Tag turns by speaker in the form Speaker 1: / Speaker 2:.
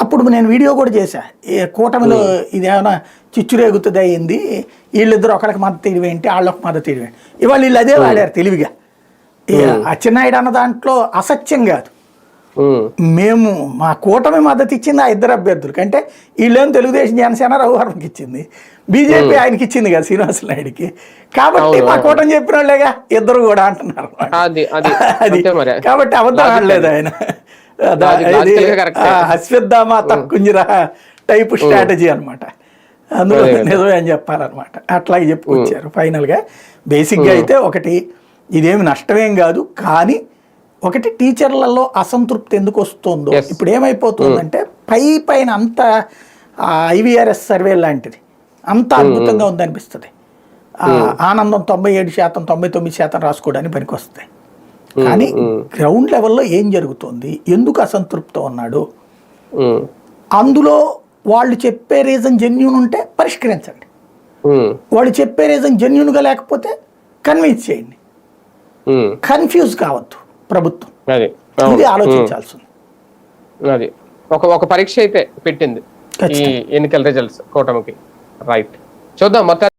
Speaker 1: అప్పుడు నేను వీడియో కూడా చేశా. కూటమిలో ఇదేమైనా చిచ్చురేగుతుంది అయింది వీళ్ళిద్దరు ఒకరికి మద్దతు తెలివేంటి వాళ్ళకి మద్దతు తెలివేంటి ఇవాళ వీళ్ళు అదే వాడారు తెలివిగా. అచ్చెన్నాయుడు అన్న దాంట్లో అసత్యం కాదు. మేము. మా కూటమి మద్దతు ఇచ్చింది ఆ ఇద్దరు అభ్యర్థులకి అంటే వీళ్ళేం తెలుగుదేశం జనసేన రఘువరంకి ఇచ్చింది. బీజేపీ ఆయనకి ఇచ్చింది కదా శ్రీనివాస నాయుడికి. కాబట్టి మా కూటమి చెప్పిన వాళ్ళేగా ఇద్దరు కూడా అంటున్నారు
Speaker 2: అది
Speaker 1: కాబట్టి అబద్ధం ఆడలేదు ఆయన. అశ్వత్థామ తక్కుంజిరా టైప్ స్ట్రాటజీ అన్నమాట. అందులో నిజమే అని చెప్పాలన్నమాట. అట్లాగే చెప్పుకొచ్చారు ఫైనల్గా బేసిక్గా అయితే ఒకటి ఇదేమి నష్టమేం కాదు కానీ ఒకటి టీచర్లలో అసంతృప్తి ఎందుకు వస్తుందో. ఇప్పుడు ఏమైపోతుందంటే పై పైన అంత ఐవీఆర్ఎస్ సర్వే లాంటిది. అంత అద్భుతంగా ఉందనిపిస్తుంది. ఆనందం తొంభై ఏడు శాతం తొంభై తొమ్మిది శాతం రాసుకోవడానికి పనికొస్తాయి కానీ గ్రౌండ్ లెవెల్లో ఏం జరుగుతుంది? ఎందుకు అసంతృప్తం ఉన్నాడు అందులో వాళ్ళు చెప్పే రీజన్ జెన్యున్ ఉంటే పరిష్కరించండి. వాళ్ళు చెప్పే రీజన్ జెన్యున్గా లేకపోతే కన్విన్స్ చేయండి. కన్ఫ్యూజ్ కావద్దు ప్రభుత్వం. ఇది
Speaker 2: అవును.
Speaker 1: ఆలోచించాల్సింది.
Speaker 2: అది. ఒక ఒక పరీక్ష అయితే పెట్టింది. ఎన్నికల రిజల్ట్స్ కూటమికి. రైట్ చూద్దాం మొత్తం